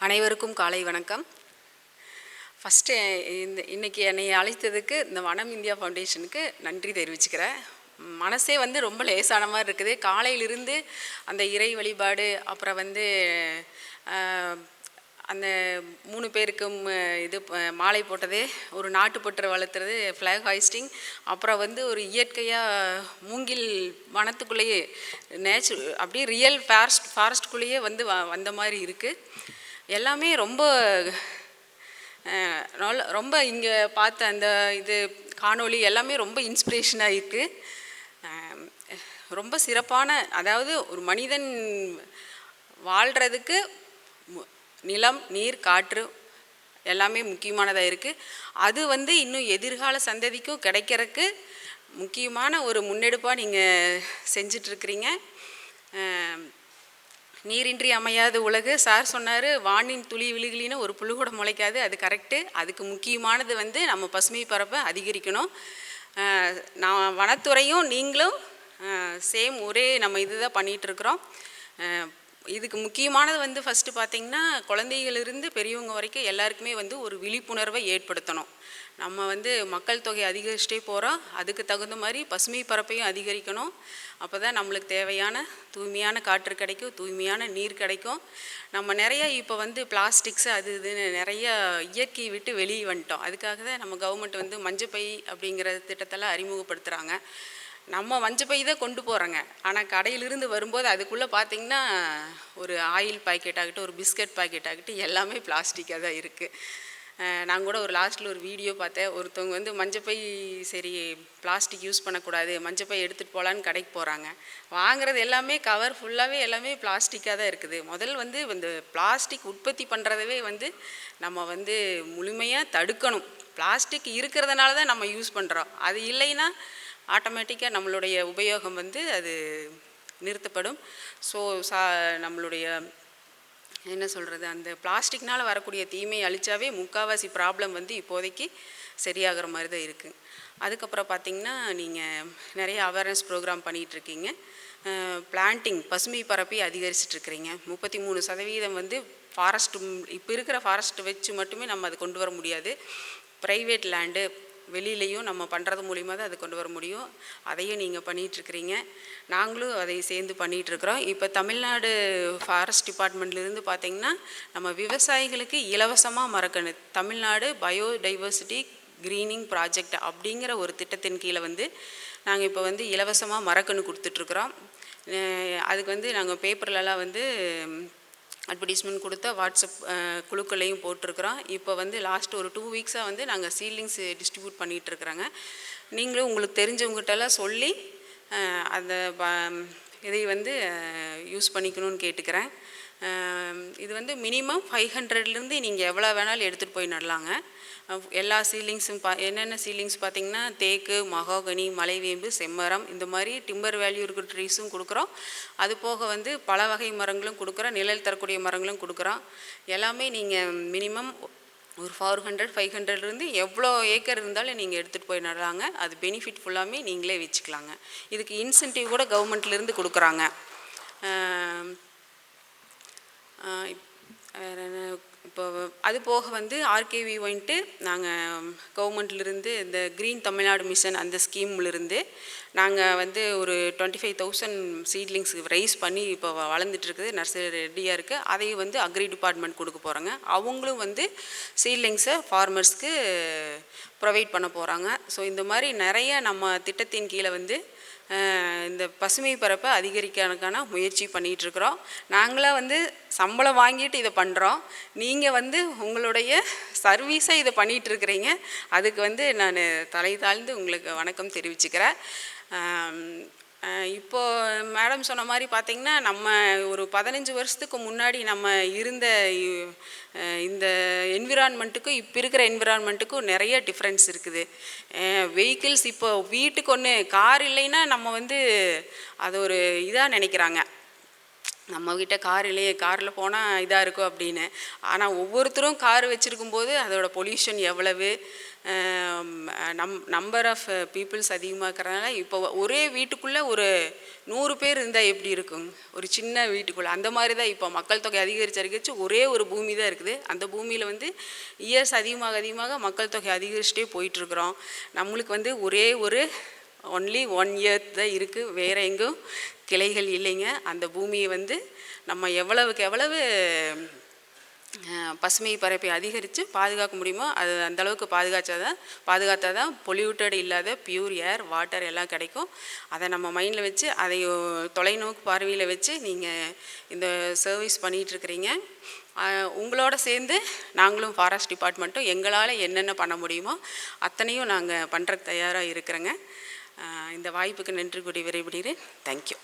அனைவருக்கும் காலை வணக்கம். ஃபஸ்ட்டு இந்த இன்றைக்கி என்னை அழைத்ததுக்கு இந்த வனம் இந்தியா ஃபவுண்டேஷனுக்கு நன்றி தெரிவிச்சுக்கிறேன். மனசே வந்து ரொம்ப லேசான மாதிரி இருக்குது. காலையிலிருந்து அந்த இறை வழிபாடு அப்புறம் வந்து அந்த மூணு பேருக்கும் இது மாலை போட்டது ஒரு நாட்டுப்பற்று வளர்த்துறது ஃப்ளாக் ஹாய்ஸ்டிங் அப்புறம் வந்து ஒரு இயற்கையாக மூங்கில் வனத்துக்குள்ளேயே நேச்சு அப்படியே ரியல் ஃபாரஸ்ட் ஃபாரஸ்ட்குள்ளேயே வந்து வ- வந்த மாதிரி இருக்குது எல்லாமே ரொம்ப நல்ல ரொம்ப இங்கே பார்த்த அந்த இது காணொளி எல்லாமே ரொம்ப இன்ஸ்பிரேஷனாக இருக்குது ரொம்ப சிறப்பான அதாவது ஒரு மனிதன் வாழ்கிறதுக்கு நிலம் நீர் காற்று எல்லாமே முக்கியமானதாக இருக்குது அது வந்து இன்னும் எதிர்கால சந்ததிக்கும் கிடைக்கிறதுக்கு முக்கியமான ஒரு முன்னெடுப்பாக நீங்கள் செஞ்சிட்ருக்கிறீங்க நீரின்றி அமையாத உலகு. சார் சொன்னார் வானின் துளி விழுகலின்னு ஒரு புழு கூட முளைக்காது. அது கரெக்டு அதுக்கு முக்கியமானது வந்து நம்ம பசுமை பரப்பை அதிகரிக்கணும். நான் வனத்துறையும் நீங்களும் சேம் ஒரே நம்ம இதுதான் பண்ணிகிட்ருக்குறோம் இதுக்கு முக்கியமானது வந்து ஃபஸ்ட்டு பார்த்திங்கன்னா குழந்தைகளிலிருந்து பெரியவங்க வரைக்கும் எல்லாருக்குமே வந்து ஒரு விழிப்புணர்வை ஏற்படுத்தணும். நம்ம வந்து மக்கள் தொகை அதிகரிச்சிட்டே போகிறோம் அதுக்கு தகுந்த மாதிரி பசுமை பரப்பையும் அதிகரிக்கணும். அப்போ தான் நம்மளுக்கு தேவையான தூய்மையான காற்று கிடைக்கும் தூய்மையான நீர் கிடைக்கும். நம்ம நிறைய இப்போ வந்து பிளாஸ்டிக்ஸ் அது இதுன்னு நிறைய இயற்கையை விட்டு வெளியே வந்துட்டோம். அதுக்காக தான் நம்ம கவர்மெண்ட் வந்து மஞ்சப்பை அப்படிங்கிற திட்டத்தெல்லாம் அறிமுகப்படுத்துகிறாங்க நம்ம மஞ்சப்பை தான் கொண்டு போகிறோங்க ஆனால் கடையிலிருந்து வரும்போது அதுக்குள்ளே பார்த்தீங்கன்னா ஒரு ஆயில் பாக்கெட் ஆகட்டும் ஒரு பிஸ்கட் பாக்கெட் ஆகட்டும் எல்லாமே பிளாஸ்டிக்காக தான் இருக்குது நான் கூட ஒரு லாஸ்ட்டில் ஒரு வீடியோ பார்த்தேன். ஒருத்தவங்க வந்து மஞ்சப்பை சரி பிளாஸ்டிக் யூஸ் பண்ணக்கூடாது மஞ்சப்பை எடுத்துகிட்டு போகலான்னு கடைக்கு போகிறாங்க வாங்குறது எல்லாமே கவர் ஃபுல்லாகவே எல்லாமே பிளாஸ்டிக்காக தான் இருக்குது. முதல் வந்து இந்த பிளாஸ்டிக் உற்பத்தி பண்ணுறதவே வந்து நம்ம வந்து முழுமையாக தடுக்கணும். பிளாஸ்டிக் இருக்கிறதுனால தான் நம்ம யூஸ் பண்ணுறோம் அது இல்லைன்னா ஆட்டோமேட்டிக்காக நம்மளுடைய உபயோகம் வந்து அது நிறுத்தப்படும். ஸோ சா நம்மளுடைய என்ன சொல்கிறது அந்த பிளாஸ்டிக்னால் வரக்கூடிய தீமையை அழிச்சாவே முக்கால்வாசி ப்ராப்ளம் வந்து இப்போதைக்கு சரியாகிற மாதிரி தான் இருக்குது அதுக்கப்புறம் பார்த்திங்கன்னா நீங்கள் நிறைய அவேர்னஸ் ப்ரோக்ராம் பண்ணிகிட்ருக்கீங்க பிளான்டிங் பசுமை பரப்பி அதிகரிச்சிட்ருக்கிறீங்க முப்பத்தி மூணு சதவீதம் வந்து ஃபாரஸ்ட் இப்போ இருக்கிற ஃபாரஸ்ட் வச்சு மட்டுமே நம்ம அதை கொண்டு வர முடியாது. ப்ரைவேட் லேண்டு வெளியிலையும் நம்ம பண்ணுறது மூலிமா தான் அதை கொண்டு வர முடியும். அதையும் நீங்கள் பண்ணிகிட்ருக்கிறீங்க நாங்களும் அதை சேர்ந்து பண்ணிகிட்ருக்குறோம் இப்போ தமிழ்நாடு ஃபாரஸ்ட் டிபார்ட்மெண்ட்லேருந்து பார்த்திங்கன்னா நம்ம விவசாயிகளுக்கு இலவசமாக மறக்கணு தமிழ்நாடு பயோடைவர்சிட்டி க்ரீனிங் ப்ராஜெக்ட் அப்படிங்கிற ஒரு திட்டத்தின் கீழே வந்து நாங்கள் இப்போ வந்து இலவசமாக மரக்கன்று கொடுத்துட்ருக்குறோம் அதுக்கு வந்து நாங்கள் பேப்பர்லலாம் வந்து அட்வர்டைஸ்மெண்ட் கொடுத்த வாட்ஸ்அப் குழுக்களையும் போட்டிருக்கிறோம். இப்போ வந்து லாஸ்ட் ஒரு டூ வீக்ஸாக வந்து நாங்கள் சீலிங்ஸ் டிஸ்ட்ரிபியூட் பண்ணிகிட்ருக்குறாங்க நீங்களும் உங்களுக்கு தெரிஞ்சவங்ககிட்டலாம் சொல்லி அந்த இதை வந்து யூஸ் பண்ணிக்கணும்னு கேட்டுக்கிறேன். இது வந்து மினிமம் ஃபைவ் ஹண்ட்ரட்லேருந்து நீங்கள் எவ்வளோ வேணாலும் எடுத்துகிட்டு போய் நடலாங்க. எல்லா சீலிங்ஸும் பா என்னென்ன சீலிங்ஸ் பார்த்தீங்கன்னா தேக்கு மகோகனி மலைவேம்பு செம்மரம் இந்த மாதிரி டிம்பர் வேல்யூ இருக்கிற ட்ரீஸும் கொடுக்குறோம். அது போக வந்து பல வகை மரங்களும் கொடுக்குறோம். நிழல் தரக்கூடிய மரங்களும் கொடுக்குறோம். எல்லாமே நீங்கள் மினிமம் ஒரு ஃபோர் ஹண்ட்ரட் ஃபைவ் ஹண்ட்ரட்லேருந்து எவ்வளோ ஏக்கர் இருந்தாலும் நீங்கள் எடுத்துகிட்டு போய் நடுறாங்க அது பெனிஃபிட் ஃபுல்லாமே நீங்களே வச்சுக்கலாங்க. இதுக்கு இன்சென்டிவ் கூட கவர்மெண்ட்லேருந்து கொடுக்குறாங்க. வேறு என்ன இப்போ அது போக வந்து ஆர்கேவி வந்துட்டு நாங்கள் கவர்மெண்ட்லேருந்து இந்த க்ரீன் தமிழ்நாடு மிஷன் அந்த ஸ்கீம்லேருந்து நாங்கள் வந்து ஒரு twenty five thousand seedlings raise பண்ணி இப்போ வ- வளர்ந்துட்டு இருக்குது நர்சரி ரெடியாக இருக்குது அதையும் வந்து அக்ரி டிபார்ட்மெண்ட் கொடுக்க போகிறாங்க அவங்களும் வந்து சீட்லிங்ஸை ஃபார்மர்ஸ்க்கு ப்ரொவைட் பண்ண போகிறாங்க ஸோ இந்த மாதிரி நிறைய நம்ம திட்டத்தின் கீழே வந்து இந்த பசுமை பரப்பை அதிகரிக்கிறதுக்கான முயற்சி பண்ணிகிட்டு இருக்கிறோம் நாங்களாம் வந்து சம்பளம் வாங்கிட்டு இதை பண்ணுறோம். நீங்கள் வந்து உங்களுடைய சர்வீஸை இதை பண்ணிகிட்ருக்குறீங்க. அதுக்கு வந்து நான் தலை தாழ்ந்து உங்களுக்கு வணக்கம் தெரிவிச்சுக்கிறேன். இப்போது மேடம் சொன்ன மாதிரி பார்த்தீங்கன்னா நம்ம ஒரு பதினஞ்சு வருஷத்துக்கு முன்னாடி நம்ம இருந்த இந்த என்விரான்மெண்ட்டுக்கும் இப்போ இருக்கிற என்விரான்மெண்ட்டுக்கும் நிறைய டிஃப்ரென்ஸ் இருக்குது. வெஹிக்கிள்ஸ் இப்போ வீட்டுக்கு ஒன்று கார் இல்லைன்னா நம்ம வந்து அது ஒரு இதாக நினைக்கிறாங்க. நம்ம கிட்டே கார் இல்லையே காரில் போனால் இதாக இருக்கும் அப்படின்னு. ஆனால் ஒவ்வொருத்தரும் கார் வச்சுருக்கும் போது அதோட பொல்யூஷன் எவ்வளவு நம் நம்பர் ஆஃப் பீப்புள்ஸ் அதிகமாக இருக்கிறதுனால இப்போ ஒரே வீட்டுக்குள்ளே ஒரு நூறு பேர் இருந்தால் எப்படி இருக்கும்? ஒரு சின்ன வீட்டுக்குள்ளே. அந்த மாதிரி தான் இப்போ மக்கள் தொகை அதிகரிச்சு அதிகரித்து ஒரே ஒரு பூமி தான் இருக்குது. அந்த பூமியில் வந்து இயர்ஸ் அதிகமாக அதிகமாக மக்கள் தொகை அதிகரிச்சுட்டே போயிட்டுருக்குறோம் நம்மளுக்கு வந்து ஒரே ஒரு ஒன்லி ஒன் இயர் தான் இருக்குது வேறு எங்கும் கிளைகள் இல்லைங்க. அந்த பூமியை வந்து நம்ம எவ்வளவுக்கு எவ்வளவு பசுமை பரப்பை அதிகரித்து பாதுகாக்க முடியுமோ அது அந்த அளவுக்கு பாதுகாத்தா தான் பாதுகாத்தா தான் பொல்யூட்டட் இல்லாத பியூர் ஏர் வாட்டர் எல்லாம் கிடைக்கும். அதை நம்ம மைண்டில் வச்சு அதை தொலைநோக்கு பார்வையில் வச்சு நீங்கள் இந்த சர்வீஸ் பண்ணிகிட்ருக்கிறீங்க உங்களோட சேர்ந்து நாங்களும் ஃபாரஸ்ட் டிபார்ட்மெண்ட்டும் எங்களால் என்னென்ன பண்ண முடியுமோ அத்தனையும் நாங்கள் பண்ணுறதுக்கு தயாராக இருக்கிறோங்க. இந்த வாய்ப்புக்கு நன்றி கூடி விரைவிடுகிறேன் தேங்க்யூ